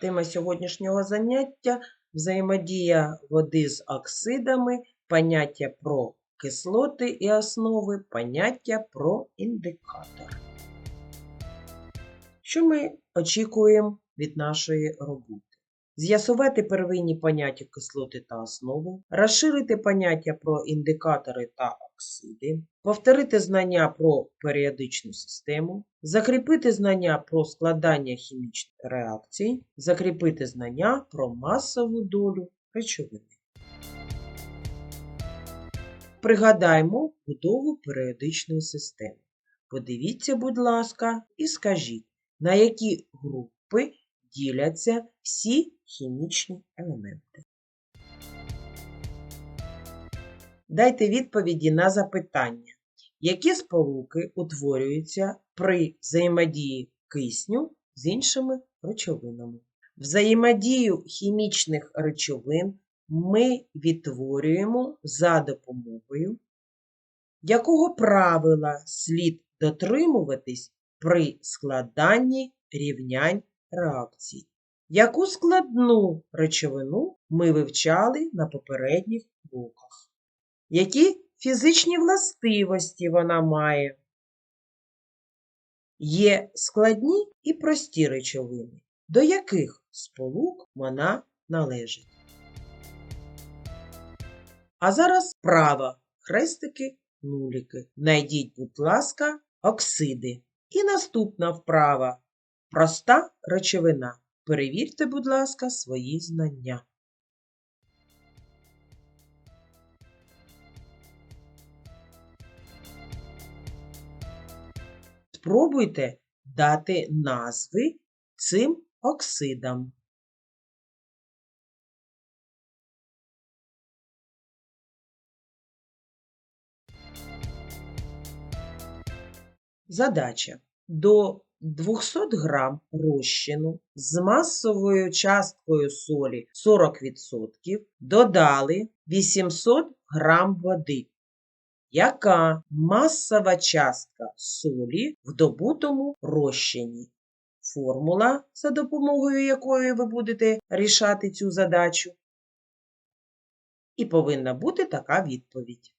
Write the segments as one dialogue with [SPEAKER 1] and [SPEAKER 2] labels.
[SPEAKER 1] Тема сьогоднішнього заняття взаємодія води з оксидами, поняття про кислоти і основи, поняття про індикатор. Що ми очікуємо від нашої роботи? З'ясувати первинні поняття кислоти та основи, розширити поняття про індикатори та оксиди, повторити знання про періодичну систему, закріпити знання про складання хімічних реакцій, закріпити знання про масову долю речовини. Пригадаймо будову періодичної системи. Подивіться, будь ласка, і скажіть, на які групи діляться всі хімічні елементи. Дайте відповіді на запитання, які сполуки утворюються при взаємодії кисню з іншими речовинами. Взаємодію хімічних речовин ми відтворюємо за допомогою якого правила слід дотримуватись при складанні рівнянь реакцій. Яку складну речовину ми вивчали на попередніх уроках? Які фізичні властивості вона має? Є складні і прості речовини, до яких сполук вона належить. А зараз права хрестики, нуліки. Найдіть, будь ласка, оксиди. І наступна вправа проста речовина. Перевірте, будь ласка, свої знання. Спробуйте дати назви цим оксидам. Задача. До 200 грам розчину з масовою часткою солі 40% додали 800 грам води. Яка масова частка солі в добутому розчині? Формула, за допомогою якої ви будете рішати цю задачу. І повинна бути така відповідь.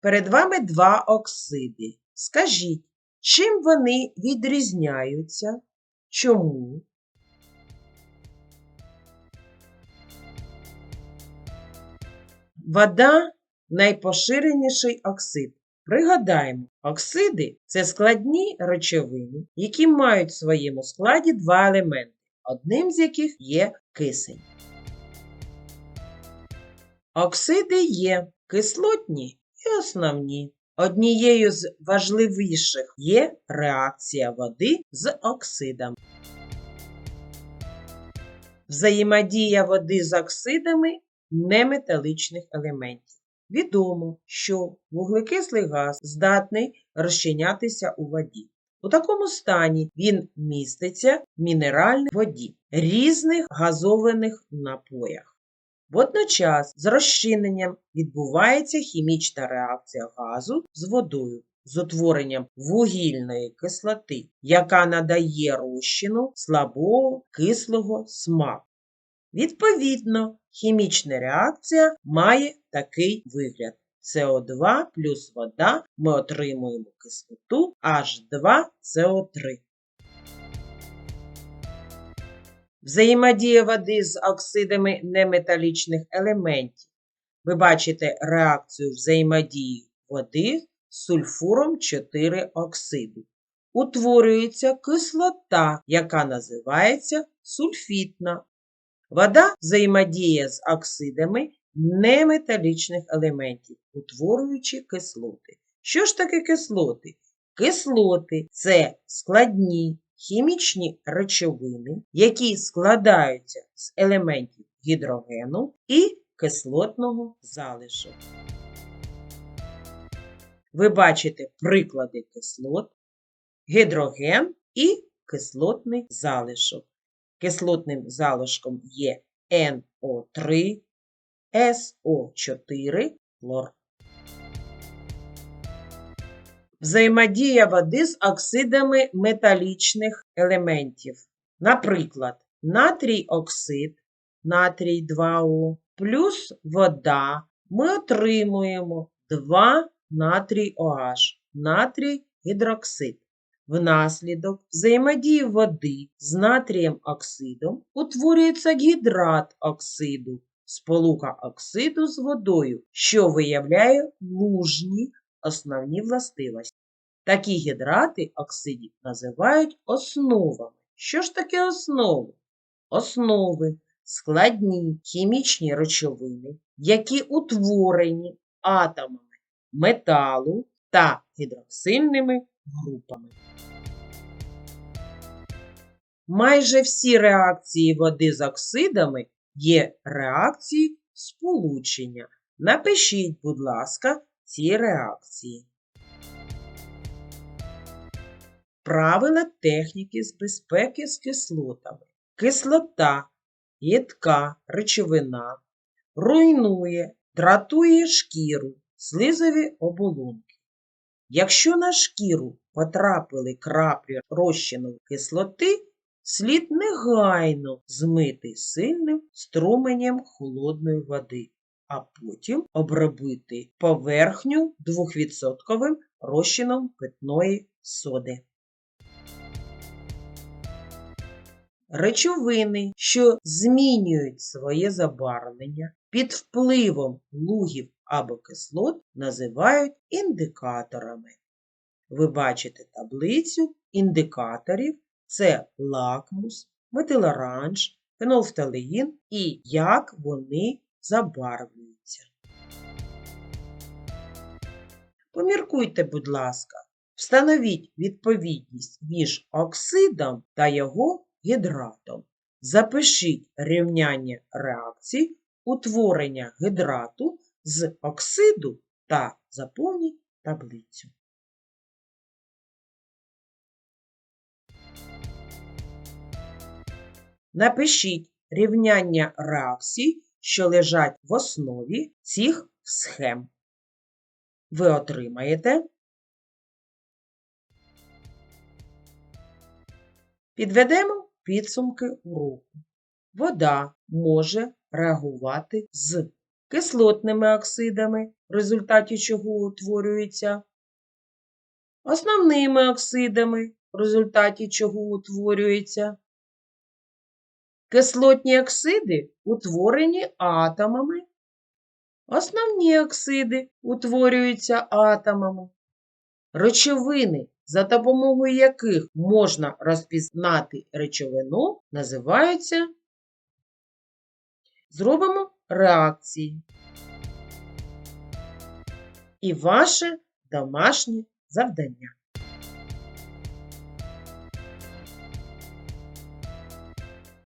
[SPEAKER 1] Перед вами два оксиди. Скажіть, чим вони відрізняються? Чому? Вода найпоширеніший оксид. Пригадаємо, оксиди це складні речовини, які мають в своєму складі два елементи, одним з яких є кисень. Оксиди є кислотні і основні. Однією з важливіших є реакція води з оксидом. Взаємодія води з оксидами неметалічних елементів. Відомо, що вуглекислий газ здатний розчинятися у воді. У такому стані він міститься в мінеральній воді, різних газованих напоях. Водночас з розчиненням відбувається хімічна реакція газу з водою з утворенням вугільної кислоти, яка надає розчину слабого кислого смаку. Відповідно, хімічна реакція має такий вигляд. СО2 плюс вода ми отримуємо кислоту H2CO3. Взаємодія води з оксидами неметалічних елементів. Ви бачите реакцію взаємодії води з сульфуром 4 оксиду. Утворюється кислота, яка називається сульфітна. Вода взаємодіє з оксидами неметалічних елементів, утворюючи кислоти. Що ж таке кислоти? Кислоти це складні хімічні речовини, які складаються з елементів гідрогену і кислотного залишу. Ви бачите приклади кислот, гідроген і кислотний залишок. Кислотним залишком є НО3, СО4, хлор. Взаємодія води з оксидами металічних елементів. Наприклад, натрій оксид, натрій 2О плюс вода ми отримуємо 2 натрій OH, натрій гідроксид. Внаслідок взаємодії води з натрієм оксидом утворюється гідрат оксиду, сполука оксиду з водою, що виявляє лужні основні властивості. Такі гідрати оксидів називають основами. Що ж таке основи? Основи складні хімічні речовини, які утворені атомами металу та гідроксильними групами. Майже всі реакції води з оксидами є реакції сполучення. Напишіть, будь ласка, ці реакції. Правила техніки з безпеки з кислотами. Кислота, їдка речовина, руйнує, дратує шкіру, слизові оболонки. Якщо на шкіру потрапили краплі розчину кислоти, слід негайно змити сильним струменем холодної води, а потім обробити поверхню 2% розчином питної соди. Речовини, що змінюють своє забарвлення під впливом лугів або кислот, називають індикаторами. Ви бачите таблицю індикаторів це лакмус, метилоранж, фенолфталеїн і як вони забарвлюються. Поміркуйте, будь ласка, встановіть відповідність між оксидом та його гідратом. Запишіть рівняння реакцій утворення гідрату з оксиду та заповніть таблицю. Напишіть рівняння реакцій, що лежать в основі цих схем. Ви отримаєте Підведемо підсумки уроку. Вода може реагувати з кислотними оксидами, в результаті чого утворюється, основними оксидами, в результаті чого утворюється. Кислотні оксиди утворені атомами. Основні оксиди утворюються атомами. Речовини, за допомогою яких можна розпізнати речовину, називаються. Зробимо реакції. І ваше домашнє завдання.